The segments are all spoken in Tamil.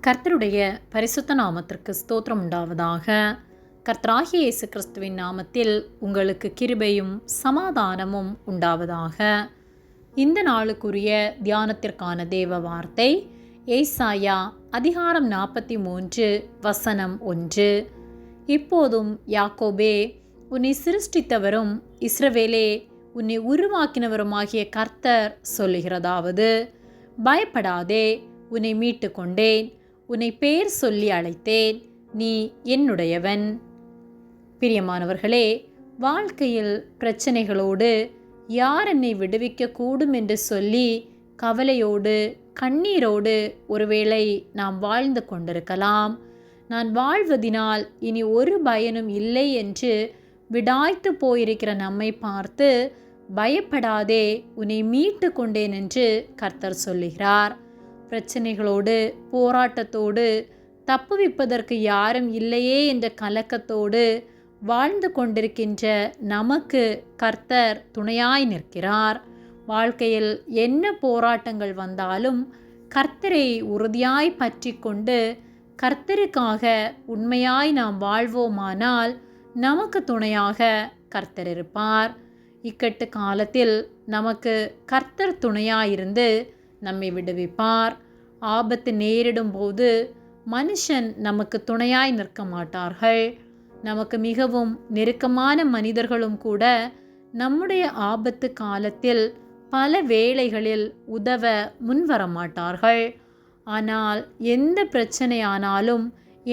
கர்த்தருடைய பரிசுத்த நாமத்திற்கு ஸ்தோத்திரம் உண்டாவதாக. கர்த்தராகிய இயேசு கிறிஸ்துவின் நாமத்தில் உங்களுக்கு கிருபையும் சமாதானமும் உண்டாவதாக. இந்த நாளுக்குரிய தியானத்திற்கான தேவ வார்த்தை ஏசாயா அதிகாரம் நாற்பத்தி மூன்று வசனம் ஒன்று. இப்போதும் யாக்கோபே உன்னை சிருஷ்டித்தவரும் இஸ்ரவேலே உன்னை உருவாக்கினவருமாகிய கர்த்தர் சொல்லுகிறதாவது பயப்படாதே உன்னை மீட்டு கொண்டேன் உன்னை பேர் சொல்லி அழைத்தேன். நீ என்னுடையவன். பிரியமானவர்களே வாழ்க்கையில் பிரச்சனைகளோடு யார் என்னை விடுவிக்க கூடும் என்று சொல்லி கவலையோடு கண்ணீரோடு ஒருவேளை நாம் வாழ்ந்து கொண்டிருக்கலாம். நான் வாழ்வதினால் இனி ஒரு பயனும் இல்லை என்று விடாய்த்து போயிருக்கிற நம்மை பார்த்து பயப்படாதே உன்னை மீட்டு கொண்டேன் என்று கர்த்தர் சொல்லுகிறார். பிரச்சனைகளோடு போராட்டத்தோடு தப்புவிப்பதற்கு யாரும் இல்லையே என்ற கலக்கத்தோடு வாழ்ந்து கொண்டிருக்கின்ற நமக்கு கர்த்தர் துணையாய் நிற்கிறார். வாழ்க்கையில் என்ன போராட்டங்கள் வந்தாலும் கர்த்தரை உறுதியாய் பற்றி கொண்டு கர்த்தருக்காக உண்மையாய் நாம் வாழ்வோமானால் நமக்கு துணையாக கர்த்தர் இருப்பார். இக்கட்டு காலத்தில் நமக்கு கர்த்தர் துணையாயிருந்து நம்மை விடுவிப்பார். ஆபத்து நேரிடும் போது மனுஷன் நமக்கு துணையாய் நிற்க மாட்டார்கள். நமக்கு மிகவும் நெருக்கமான மனிதர்களும் கூட நம்முடைய ஆபத்து காலத்தில் பல வேளைகளில் உதவ முன்வர மாட்டார்கள். ஆனால் எந்த பிரச்சனையானாலும்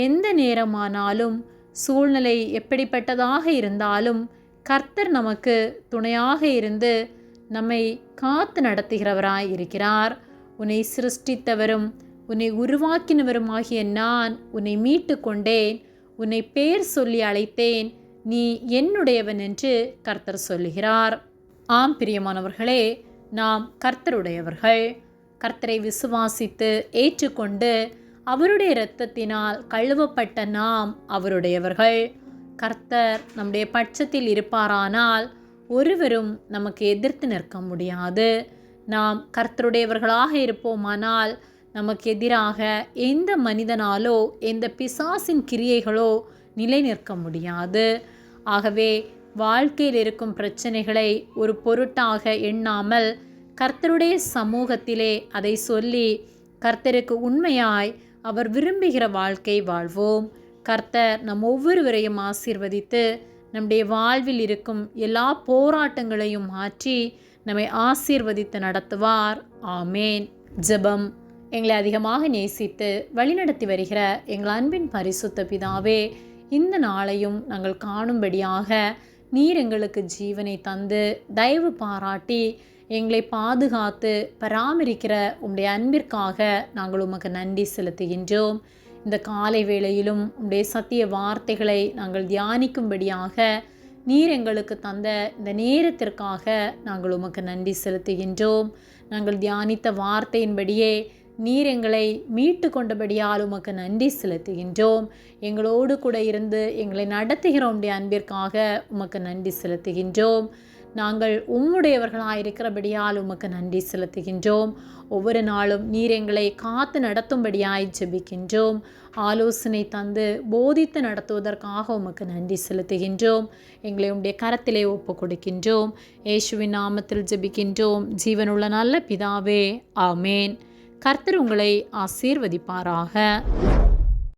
எந்த நேரமானாலும் சூழ்நிலை எப்படிப்பட்டதாக இருந்தாலும் கர்த்தர் நமக்கு துணையாக இருந்து நம்மை காத்து நடத்துகிறவராய் இருக்கிறார். உன்னை சிருஷ்டித்தவரும் உன்னை உருவாக்கினவருமாகிய நான் உன்னை மீட்டு கொண்டேன். உன்னை பேர் சொல்லி அழைத்தேன். நீ என்னுடையவன் என்று கர்த்தர் சொல்லுகிறார். ஆம் பிரியமானவர்களே நாம் கர்த்தருடையவர்கள். கர்த்தரை விசுவாசித்து ஏற்றுக்கொண்டு அவருடைய இரத்தத்தினால் கழுவப்பட்ட நாம் அவருடையவர்கள். கர்த்தர் நம்முடைய பட்சத்தில் இருப்பாரானால் ஒருவரும் நமக்கு எதிர்த்து நிற்க முடியாது. நாம் கர்த்தருடையவர்களாக இருப்போமானால் நமக்கு எதிராக எந்த மனிதனாலோ எந்த பிசாசின் கிரியைகளோ நிலை நிற்க முடியாது. ஆகவே வாழ்க்கையில் இருக்கும் பிரச்சனைகளை ஒரு பொருட்டாக எண்ணாமல் கர்த்தருடைய சமூகத்திலே அதை சொல்லி கர்த்தருக்கு உண்மையாய் அவர் விரும்புகிற வாழ்க்கை வாழ்வோம். கர்த்தர் நம் ஒவ்வொருவரையும் ஆசீர்வதித்து நம்முடைய வாழ்வில் இருக்கும் எல்லா போராட்டங்களையும் மாற்றி நம்மை ஆசீர்வதித்து நடத்துவார். ஆமேன். ஜெபம். எங்களை அதிகமாக நேசித்து வழிநடத்தி வருகிற எங்கள் அன்பின் பரிசுத்த பிதாவே இந்த நாளையும் நாங்கள் காணும்படியாக நீர் எங்களுக்கு ஜீவனை தந்து தயவு பாராட்டி எங்களை பாதுகாத்து பராமரிக்கிற உம்முடைய அன்பிற்காக நாங்கள் உமக்கு நன்றி செலுத்துகின்றோம். இந்த காலை வேளையிலும் உடைய சத்திய வார்த்தைகளை நாங்கள் தியானிக்கும்படியாக நீர் எங்களுக்கு தந்த இந்த நேரத்திற்காக நாங்கள் உமக்கு நன்றி செலுத்துகின்றோம். நாங்கள் தியானித்த வார்த்தையின்படியே நீர் எங்களை மீட்டு கொண்டபடியால் உமக்கு நன்றி செலுத்துகின்றோம். எங்களோடு கூட இருந்து எங்களை நடத்துகிறோம். உடைய அன்பிற்காக உமக்கு நன்றி செலுத்துகின்றோம். நாங்கள் உம்முடையவர்களாயிருக்கிறபடியால் உமக்கு நன்றி செலுத்துகின்றோம். ஒவ்வொரு நாளும் நீர் எங்களை காத்து நடத்தும்படியாய் ஜெபிக்கின்றோம். ஆலோசனை தந்து போதித்து நடத்துவதற்காக உமக்கு நன்றி செலுத்துகின்றோம். எங்களை உடைய கரத்திலே ஒப்பு கொடுக்கின்றோம். ஏசுவின் நாமத்தில் ஜெபிக்கின்றோம். ஜீவனுள்ள நல்ல பிதாவே ஆமேன். கர்த்தர் உங்களை ஆசீர்வதிப்பாராக.